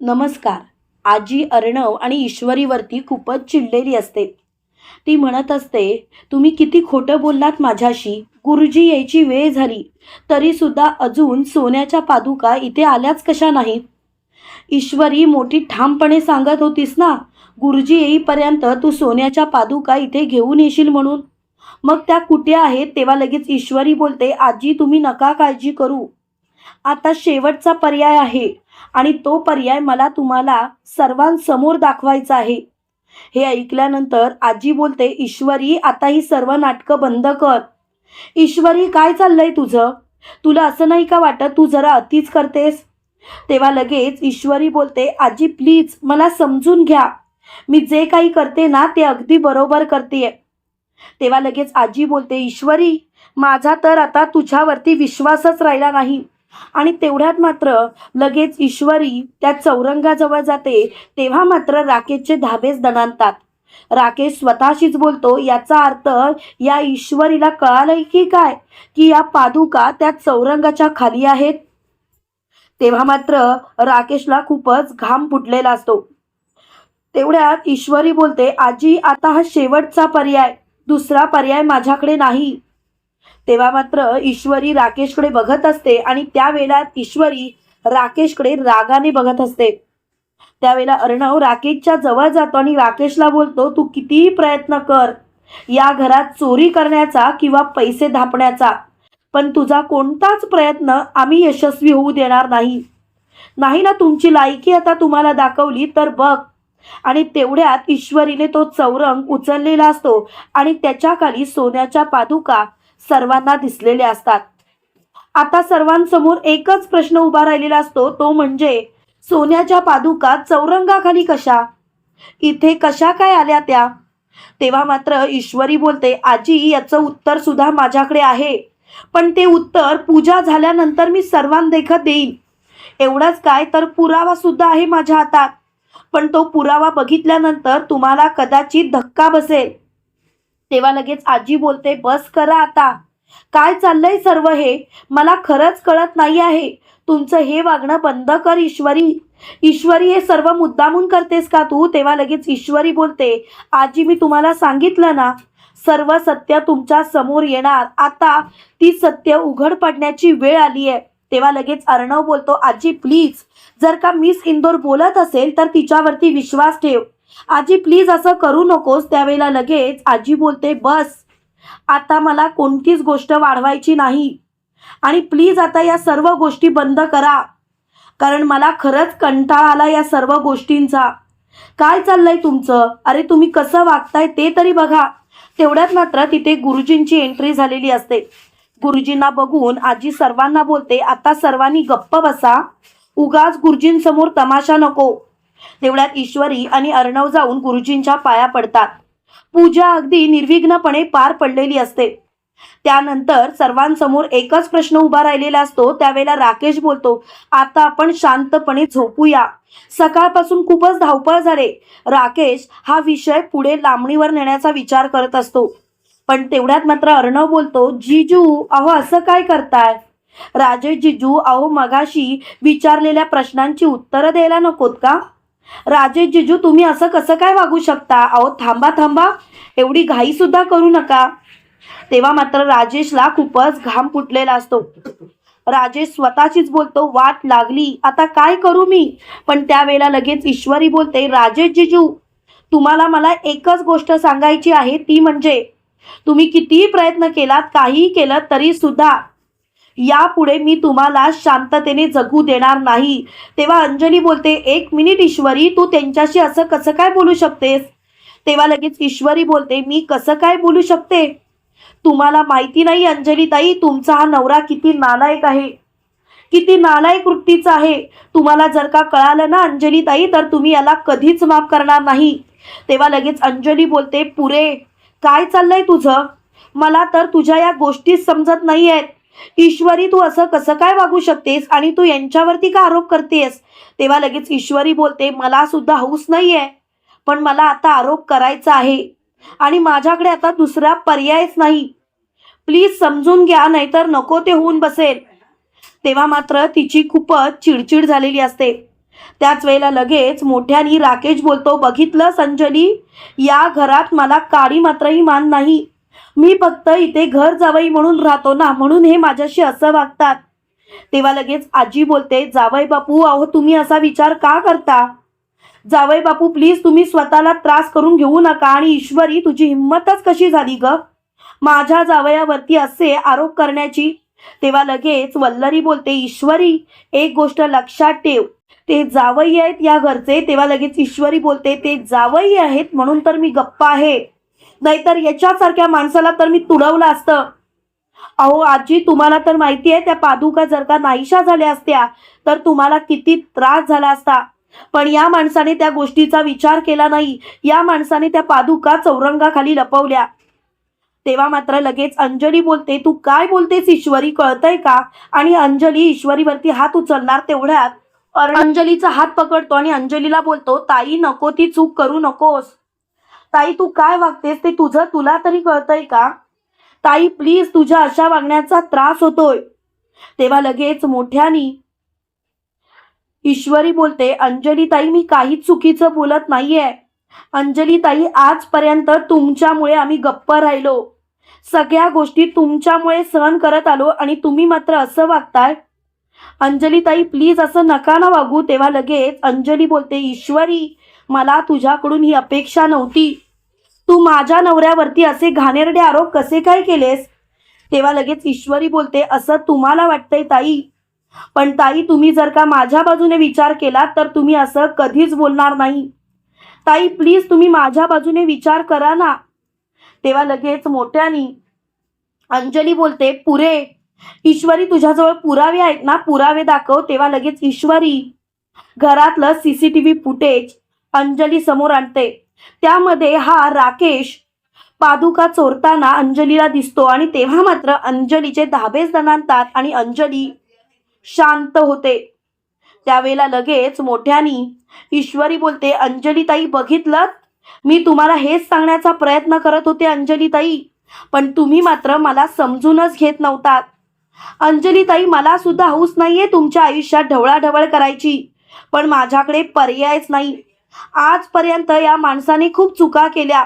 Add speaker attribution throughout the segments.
Speaker 1: नमस्कार. आजी अर्णव आणि ईश्वरीवरती खूपच चिडलेली असते. ती म्हणत असते तुम्ही किती खोटं बोललात माझ्याशी. गुरुजी यायची वेळ झाली. तरीसुद्धा अजून सोन्याच्या पादुका इथे आल्याच कशा नाहीत? ईश्वरी मोठी ठामपणे सांगत होतीस ना गुरुजी येईपर्यंत तू सोन्याच्या पादुका इथे घेऊन येशील म्हणून. मग त्या कुठे आहेत तेव्हा लगेच ईश्वरी बोलते आजी तुम्ही नका काळजी करू. आता शेवटचा पर्याय आहे. आणि तो पर्याय मला तुम्हाला सर्वांसमोर दाखवायचा आहे. हे ऐकल्यानंतर आजी बोलते ईश्वरी आता ही सर्व नाटकं बंद कर. ईश्वरी काय चाललंय तुझं? तुला असं नाही का वाटत तू जरा अतिच करतेस? तेव्हा लगेच ईश्वरी बोलते आजी प्लीज मला समजून घ्या. मी जे काही करते ना ते अगदी बरोबर करते तेव्हा लगेच आजी बोलते ईश्वरी माझा तर आता तुझ्यावरती विश्वासच राहिला नाही. आणि तेवढ्यात मात्र लगेच ईश्वरी त्या चौरंगाजवळ जाते तेव्हा मात्र राकेशचे धाबेच दणानतात राकेश स्वतःशीच बोलतो याचा अर्थ या ईश्वरीला कळालंय की काय? की या पादुका त्या चौरंगाच्या खाली आहेत? तेव्हा मात्र राकेशला खूपच घाम फुटलेला असतो. तेवढ्यात ईश्वरी बोलते आजी आता हा शेवटचा पर्याय दुसरा पर्याय माझ्याकडे नाही. तेव्हा मात्र ईश्वरी राकेशकडे बघत असते आणि त्यावेळेला ईश्वरी राकेशकडे रागाने बघत असते. त्यावेळेला अर्णव राकेशच्या जवळ जातो आणि राकेशला बोलतो तू कितीही प्रयत्न कर या घरात चोरी करण्याचा किंवा पैसे धापण्याचा पण तुझा कोणताच प्रयत्न आम्ही यशस्वी होऊ देणार नाही. नाही ना तुमची लायकी आता तुम्हाला दाखवली तर बघ. आणि तेवढ्यात ईश्वरीने तो चौरंग उचललेला असतो आणि त्याच्याखाली सोन्याच्या पादुका सर्वांना दिसलेले असतात. आता सर्वांसमोर एकच प्रश्न उभा राहिलेला असतो तो म्हणजे सोन्याच्या पादुका चौरंगाखाली कशा? इथे कशा काय आल्या त्या? तेव्हा मात्र ईश्वरी बोलते आजी याचं उत्तर सुद्धा माझ्याकडे आहे. पण ते उत्तर पूजा झाल्यानंतर मी सर्वांदेखत देईन. एवढंच काय तर पुरावा सुद्धा आहे माझ्या हातात. पण तो पुरावा बघितल्यानंतर तुम्हाला कदाचित धक्का बसेल. तेव्हा लगेच आजी बोलते बस करा आता. काय चाललंय सर्व हे? मला खरंच कळत नाही आहे. तुमचं हे वागणं बंद कर ईश्वरी. ईश्वरी हे सर्व मुद्दामून करतेस का तू? तेव्हा लगेच ईश्वरी बोलते आजी मी तुम्हाला सांगितलं ना सर्व सत्य तुमच्यासमोर येणार. आता ती सत्य उघड पडण्याची वेळ आली आहे. तेव्हा लगेच अर्णव बोलतो आजी प्लीज जर का मिस इंदोर बोलत असेल तर तिच्यावरती विश्वास ठेव. आजी प्लीज असं करू नकोस. त्यावेळेला लगेच आजी बोलते बस आता मला कोणतीच गोष्ट वाढवायची नाही. आणि प्लीज आता या सर्व गोष्टी बंद करा. कारण मला खरंच कंटाळा आला या सर्व गोष्टींचा. काय चाललंय तुमचं? अरे तुम्ही कसं वागताय ते तरी बघा. तेवढ्यात मात्र तिथे गुरुजींची एंट्री झालेली असते. गुरुजींना बघून आजी सर्वांना बोलते आता सर्वांनी गप्प बसा. उगाच गुरुजींसमोर तमाशा नको. तेवढ्यात ईश्वरी आणि अर्णव जाऊन गुरुजींच्या पाया पडतात. पूजा अगदी निर्विघ्नपणे पार पडलेली असते. त्यानंतर सर्वांसमोर एकच प्रश्न उभा राहिलेला असतो त्यावेळेला राकेश बोलतो आता आपण शांतपणे झोपूया. सकाळपासून खूपच धावपळ झाले. राकेश हा विषय पुढे लांबणीवर नेण्याचा विचार करत असतो. पण तेवढ्यात मात्र अर्णव बोलतो जिजू अहो असं काय करताय? राजेश जिजू अहो मगाशी विचारलेल्या प्रश्नांची उत्तरं द्यायला नकोत का? राजेश जिजू तुम्ही असं कसं काय वागू शकता? अहो थांबा थांबा. एवढी घाई सुद्धा करू नका. तेव्हा मात्र राजेशला खूपच घाम फुटलेला असतो. राजेश स्वतःचीच बोलतो वाट लागली. आता काय करू मी? पण त्यावेळेला लगेच ईश्वरी बोलते राजेश जिजू तुम्हाला मला एकच गोष्ट सांगायची आहे ती म्हणजे तुम्ही कितीही प्रयत्न केलात काहीही केलं तरी सुद्धा यापुढे मी तुम्हाला शांततेने जगू देणार नाही. तेव्हा अंजली बोलते एक मिनिट ईश्वरी तू त्यांच्याशी असं कसं काय बोलू शकतेस? तेव्हा लगेच ईश्वरी बोलते मी कसं काय बोलू शकते? तुम्हाला माहिती नाही अंजली ताई तुमचा हा नवरा किती नालायक आहे. किती नालायक वृत्तीचा आहे. तुम्हाला जर का कळालं ना अंजली ताई तर तुम्ही याला कधीच माफ करणार नाही. तेव्हा लगेच अंजली बोलते पुरे काय चाललंय तुझं? मला तर तुझ्या या गोष्टीच समजत नाही आहेत ईश्वरी तू असं कसं काय वागू शकतेस? आणि तू यांच्यावरती का आरोप करतेस? तेव्हा लगेच ईश्वरी बोलते मला सुद्धा हौस नाही आहे पण मला आता आरोप करायचा आहे. आणि माझ्याकडे आता दुसरा पर्यायच नाही. प्लीज समजून घ्या नाहीतर नको ते होऊन बसेल. तेव्हा मात्र तिची खूपच चिडचिड झालेली असते. त्याच वेळेला लगेच मोठ्यानी राकेश बोलतो बघितलं संजली या घरात मला काळी मात्रही मान नाही. मी फक्त इथे घर जावई म्हणून राहतो ना म्हणून हे माझ्याशी असं वागतात. तेव्हा लगेच आजी बोलते जावई बापू अहो तुम्ही असा विचार का करता? जावई बापू प्लीज तुम्ही स्वतःला त्रास करून घेऊ नका आणि ईश्वरी तुझी हिंमतच कशी झाली ग? माझ्या जावयावरती असे आरोप करण्याची. तेव्हा लगेच वल्लरी बोलते ईश्वरी एक गोष्ट लक्षात ठेव. ते जावई आहेत या घरचे. तेव्हा लगेच ईश्वरी बोलते ते जावई आहेत म्हणून तर मी गप्पा आहे. नाहीतर याच्यासारख्या माणसाला तर मी तुडवलं असतं. अहो आजी तुम्हाला तर माहिती आहे त्या पादुका जर का नाहीशा झाल्या असत्या तर तुम्हाला किती त्रास झाला असता. पण या माणसाने त्या गोष्टीचा विचार केला नाही. या माणसाने त्या पादुका चौरंगाखाली लपवल्या. तेव्हा मात्र लगेच अंजली बोलते तू काय बोलतेस ईश्वरी? कळतंय का? आणि अंजली ईश्वरीवरती हात उचलणार तेवढ्यात. अंजलीचा हात पकडतो आणि अंजलीला बोलतो ताई नको ती चूक करू नकोस. ताई तू काय वागतेस? ते तुझं तुला तरी कळतंय का? ताई प्लीज तुझ्या अशा वागण्याचा त्रास होतोय. तेव्हा लगेच मोठ्यानी ईश्वरी बोलते अंजली ताई मी काहीच चुकीचं बोलत नाहीये. अंजली ताई आजपर्यंत तुमच्यामुळे आम्ही गप्प राहिलो. सगळ्या गोष्टी तुमच्यामुळे सहन करत आलो आणि तुम्ही मात्र असं वागताय. अंजली ताई प्लीज असं नका ना वागू. तेव्हा लगेच अंजली बोलते ईश्वरी मला तुझ्याकडून ही अपेक्षा नव्हती. तू माझ्या नवऱ्यावरती असे घाणेरडे आरोप कसे काय केलेस? तेव्हा लगेच ईश्वरी बोलते असं तुम्हाला वाटतंय ताई. पण ताई तुम्ही जर का माझ्या बाजूने विचार केला तर तुम्ही असं कधीच बोलणार नाही. ताई प्लीज तुम्ही माझ्या बाजूने विचार करा ना. तेव्हा लगेच मोठ्यानी अंजली बोलते पुरे ईश्वरी तुझ्याजवळ पुरावे आहेत ना? पुरावे दाखव. तेव्हा लगेच ईश्वरी घरातलं सीसीटीव्ही फुटेज अंजली समोर आणते. त्यामध्ये हा राकेश पादुका चोरताना अंजलीला दिसतो आणि तेव्हा मात्र अंजलीचे धाबेच दणाणतात आणि अंजली शांत होते. त्यावेळेला लगेच मोठ्यानी ईश्वरी बोलते अंजली ताई बघितलं मी तुम्हाला हेच सांगण्याचा प्रयत्न करत होते अंजली ताई पण तुम्ही मात्र मला समजूनच घेत नव्हतात. अंजली ताई मला सुद्धा हौस नाहीये तुमच्या आयुष्यात ढवळाढवळ करायची. पण माझ्याकडे पर्यायच नाही. आजपर्यंत या माणसाने खूप चुका केल्या.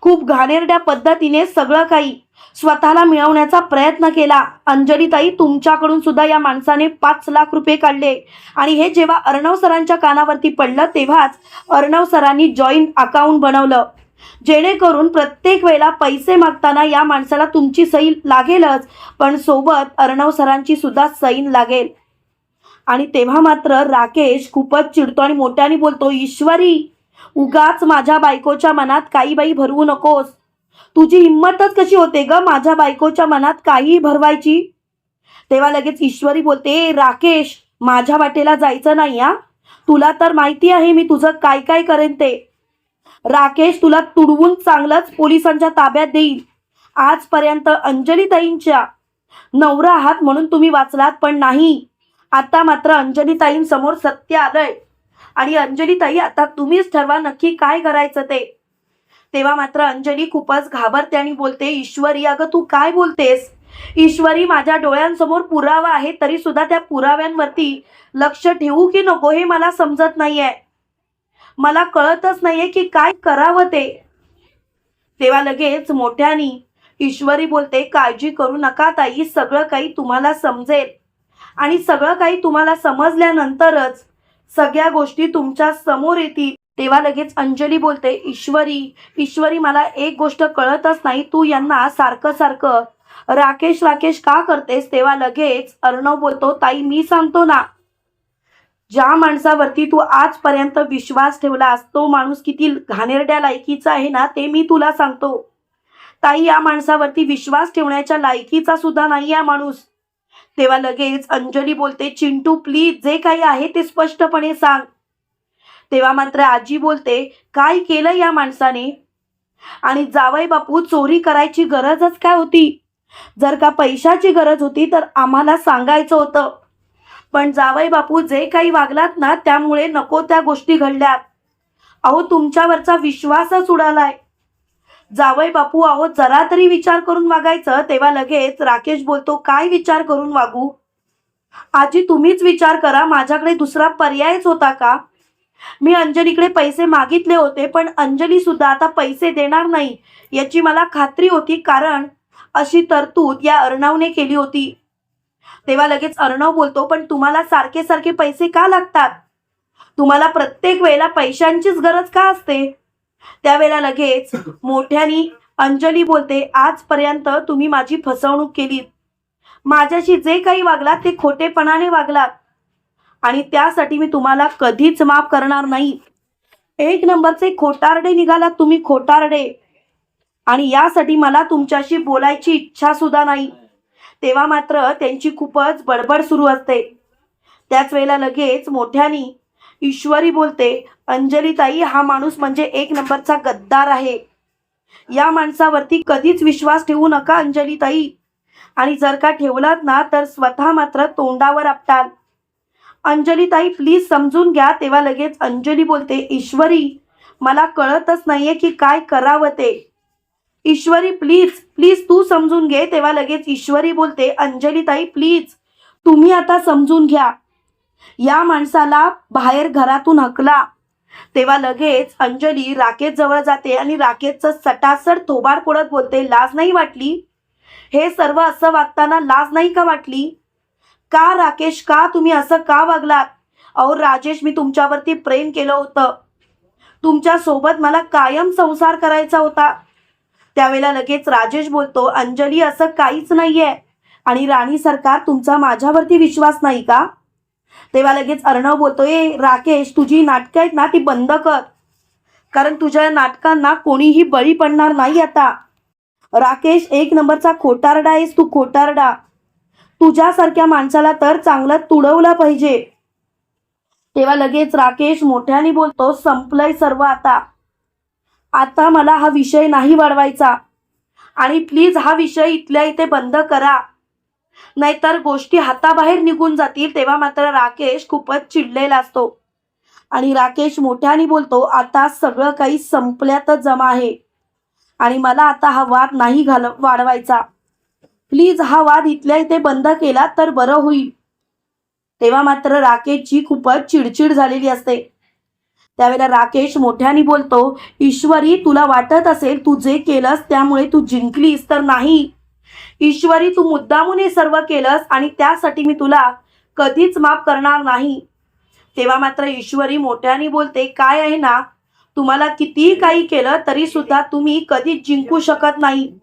Speaker 1: खूप घाणेरड्या पद्धतीने सगळं काही स्वतःला मिळवण्याचा प्रयत्न केला. अंजलीताई तुमच्याकडून सुद्धा या माणसाने पाच लाख रुपये काढले. आणि हे जेव्हा अर्णव सरांच्या कानावरती पडलं तेव्हाच अर्णव सरांनी जॉईंट अकाउंट बनवलं. जेणेकरून प्रत्येक वेळेला पैसे मागताना या माणसाला तुमची सही लागेलच पण सोबत अर्णव सरांची सुद्धा सैन लागेल. आणि तेव्हा मात्र राकेश खूपच चिडतो आणि मोठ्याने बोलतो ईश्वरी उगाच माझ्या बायकोच्या मनात काही बाई भरवू नकोस. तुझी हिंमतच कशी होते ग माझ्या बायकोच्या मनात काही भरवायची? तेव्हा लगेच ईश्वरी बोलते राकेश माझ्या वाटेला जायचं नाही हा? तुला तर माहिती आहे मी तुझं काय काय करेन ते. राकेश तुला तुडवून चांगलंच पोलिसांच्या ताब्यात देईल. आजपर्यंत अंजलीताईंच्या नवरा आहात म्हणून तुम्ही वाचलात पण नाही. आता मात्र अंजलीताईंसमोर सत्य आलंय. आणि अंजलीताई आता तुम्हीच ठरवा नक्की काय करायचं ते. तेव्हा मात्र अंजली खूपच घाबरते आणि बोलते ईश्वरी अगं तू काय बोलतेस? ईश्वरी माझ्या डोळ्यांसमोर पुरावा आहे तरी सुद्धा त्या पुराव्यांवरती लक्ष ठेवू की नको हे मला समजत नाहीये. मला कळतच नाहीये की काय करावं ते. तेव्हा लगेच मोठ्यानी ईश्वरी बोलते काळजी करू नका ताई सगळं काही तुम्हाला समजेल. आणि सगळं काही तुम्हाला समजल्यानंतरच सगळ्या गोष्टी तुमच्यासमोर येतील. तेव्हा लगेच अंजली बोलते ईश्वरी ईश्वरी मला एक गोष्ट कळतच नाही. तू यांना सारखं सारखं राकेश राकेश का करतेस? तेव्हा लगेच अर्णव बोलतो ताई मी सांगतो ना ज्या माणसावरती तू आजपर्यंत विश्वास ठेवलास तो माणूस किती घाणेरड्या लायकीचा आहे ना ते मी तुला सांगतो. ताई या माणसावरती विश्वास ठेवण्याच्या लायकीचा सुद्धा नाही या माणूस. तेव्हा लगेच अंजली बोलते चिंटू प्लीज जे काही आहे ते स्पष्टपणे सांग. तेव्हा मात्र आजी बोलते काय केलं या माणसाने? आणि जावई बापू चोरी करायची गरजच काय होती? जर का पैशाची गरज होती तर आम्हाला सांगायचं होतं. पण जावई बापू जे काही वागलात ना त्यामुळे नको त्या गोष्टी घडल्यात अहो तुमच्यावरचा विश्वासच उडालाय. जावई बापू आहोत जरा तरी विचार करून वागायचं. तेव्हा लगेच राकेश बोलतो काय विचार करून वागू? आजी तुम्हीच विचार करा माझ्याकडे दुसरा पर्यायच होता का? मी अंजलीकडे पैसे मागितले होते पण अंजली सुद्धा आता पैसे देणार नाही. याची मला खात्री होती कारण अशी तरतूद या अर्णवने केली होती. तेव्हा लगेच अर्णव बोलतो पण तुम्हाला सारखे सारखे पैसे का लागतात? तुम्हाला प्रत्येक वेळेला पैशांचीच गरज का असते? त्यावेळेला लगेच मोठ्यानी अंजली बोलते आजपर्यंत तुम्ही माझी फसवणूक केली माझ्याशी जे काही वागलात ते खोटेपणाने वागलात. आणि त्यासाठी मी तुम्हाला कधीच माफ करणार नाही. एक नंबरचे खोटारडे निघालात तुम्ही खोटारडे. आणि यासाठी मला तुमच्याशी बोलायची इच्छा सुद्धा नाही. तेव्हा मात्र त्यांची खूपच बडबड सुरू असते. त्याच वेळेला लगेच मोठ्यानी ईश्वरी बोलते अंजलीताई हा माणूस म्हणजे एक नंबरचा गद्दार आहे. या माणसावरती कधीच विश्वास ठेवू नका अंजलीताई. आणि जर का ठेवलात ना तर स्वतः मात्र तोंडावर आपटाल. अंजलीताई प्लीज समजून घ्या. तेव्हा लगेच अंजली बोलते ईश्वरी मला कळतच नाहीये की काय करावं ते. ईश्वरी प्लीज प्लीज तू समजून घे. तेव्हा लगेच ईश्वरी बोलते अंजलीताई प्लीज तुम्ही आता समजून घ्या. या माणसाला बाहेर घरातून हकला. तेव्हा लगेच अंजली राकेश जवळ जाते आणि राकेशचं सटासट थोबाड फोडत बोलते लाज नाही वाटली? हे सर्व असं वागताना लाज नाही का वाटली? का राकेश का तुम्ही असं का वागलात? अहो राजेश मी तुमच्यावरती प्रेम केलं होतं. तुमच्यासोबत मला कायम संसार करायचा होता. त्यावेळेला लगेच राजेश बोलतो अंजली असं काहीच नाहीये. आणि राणी सरकार तुमचा माझ्यावरती विश्वास नाही का? तेव्हा लगेच अर्णव बोलतोय राकेश तुझी नाटकं आहेत ना ती बंद कर. कारण तुझ्या नाटकांना कोणीही बळी पडणार नाही आता. राकेश एक नंबरचा खोटारडा आहेस तू खोटारडा. तुझ्यासारख्या माणसाला तर चांगलं तुडवलं पाहिजे. तेव्हा लगेच राकेश मोठ्याने बोलतो संपलंय सर्व आता. आता मला हा विषय नाही वाढवायचा. आणि प्लीज हा विषय इथल्या इथे बंद करा. नाहीतर गोष्टी हाताबाहेर निघून जातील तेव्हा मात्र राकेश खूपच चिडलेला असतो. आणि राकेश मोठ्याने बोलतो आता सगळं काही संपल्यातच जमा आहे. आणि मला आता हा वाद नाही घाल वाढवायचा. प्लीज हा वाद इथल्या इथे बंद केला तर बरं होईल. तेव्हा मात्र राकेशची खूपच चिडचिड झालेली असते. त्यावेळेला राकेश मोठ्याने बोलतो ईश्वरी तुला वाटत असेल तू जे केलंस त्यामुळे तू जिंकलीस तर नाही. ईश्वरी तू मुद्दामून हे सर्व केलंस आणि त्यासाठी मी तुला कधीच माफ करणार नाही. तेव्हा मात्र ईश्वरी मोठ्याने बोलते काय आहे ना? तुम्हाला कितीही काही केलं तरी सुद्धा तुम्ही कधीच जिंकू शकत नाही.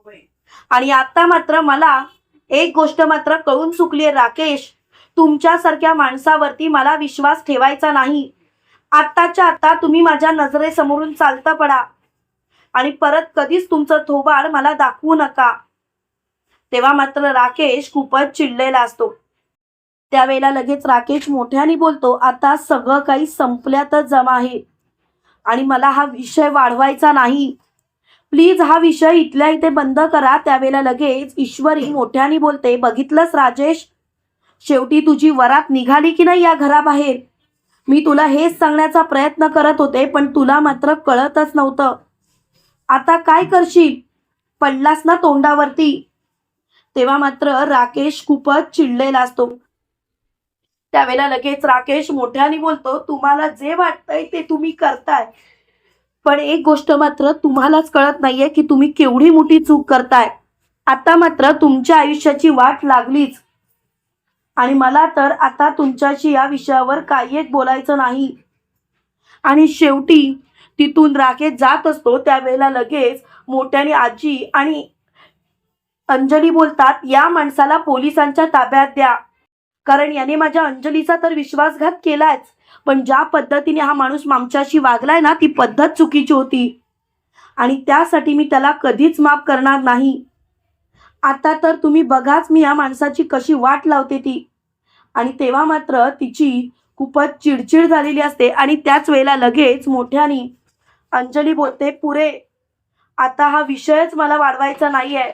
Speaker 1: आणि आता मात्र मला एक गोष्ट मात्र कळून चुकली आहे राकेश. तुमच्यासारख्या माणसावरती मला विश्वास ठेवायचा नाही. आत्ताच्या आत्ता तुम्ही माझ्या नजरेसमोरून चालता पडा. आणि परत कधीच तुमचं थोबाड मला दाखवू नका. तेव्हा मात्र राकेश खूपच चिडलेला असतो. त्यावेळेला लगेच राकेश मोठ्याने बोलतो आता सगळं काही संपल्यातच जमा आहे आणि मला हा विषय वाढवायचा नाही. प्लीज हा विषय इथल्या इथे बंद करा. त्यावेळेला लगेच ईश्वरी मोठ्याने बोलते बघितलंस राजेश शेवटी तुझी वरात निघाली की नाही या घराबाहेर? मी तुला हेच सांगण्याचा प्रयत्न करत होते पण तुला मात्र कळतच नव्हतं. आता काय करशील? पडलास ना तोंडावरती. तेव्हा मात्र राकेश खूपच चिडलेला असतो. त्यावेळेला लगेच राकेश मोठ्याने बोलतो तुम्हाला जे वाटतंय ते तुम्ही करताय. पण एक गोष्ट मात्र तुम्हालाच कळत नाहीये की तुम्ही केवढी मोठी चूक करताय. आता मात्र तुमच्या आयुष्याची वाट लागलीच. आणि मला तर आता तुमच्याशी या विषयावर काही एक बोलायचं नाही. आणि शेवटी तिथून राकेश जात असतो त्यावेळेला लगेच मोठ्याने आजी आणि अंजली बोलतात या माणसाला पोलिसांच्या ताब्यात द्या. कारण याने माझ्या अंजलीचा तर विश्वासघात केलाच पण ज्या पद्धतीने हा माणूस आमच्याशी वागलाय ना ती पद्धत चुकीची होती. आणि त्यासाठी मी त्याला कधीच माफ करणार नाही. आता तर तुम्ही बघाच मी या माणसाची कशी वाट लावते ती. आणि तेव्हा मात्र तिची खूपच चिडचिड झालेली असते आणि त्याच वेळेला लगेच मोठ्याने अंजली बोलते पुरे आता हा विषयच मला वाढवायचा नाही आहे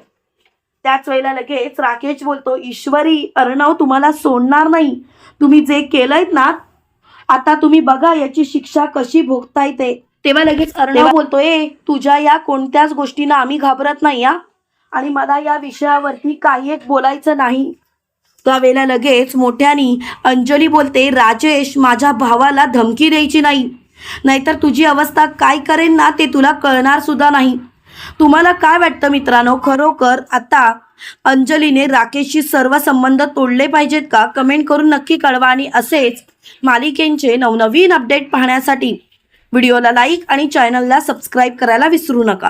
Speaker 1: त्याच वेळेला लगेच राकेश बोलतो ईश्वरी अर्णव तुम्हाला सोडणार नाही. तुम्ही जे केलंयत ना आता तुम्ही बघा याची शिक्षा कशी भोगता येते तेव्हा लगेच अर्णव बोलतोय तुझ्या या कोणत्याच गोष्टींना आम्ही घाबरत नाही या आणि मला या विषयावरती काही एक बोलायचं नाही. त्यावेळेला लगेच मोठ्यानी अंजली बोलते राजेश माझ्या भावाला धमकी द्यायची नाही. नाहीतर तुझी अवस्था काय करेन ना ते तुला कळणार सुद्धा नाही. तुम्हाला काय वाटतं मित्रांनो? खरोखर आता अंजलीने राकेशशी सर्व संबंध तोडले पाहिजेत का? कमेंट करून नक्की कळवा आणि असेच मालिकेंचे नवनवीन अपडेट पाहण्यासाठी व्हिडिओला लाईक आणि चॅनलला सबस्क्राईब करायला विसरू नका.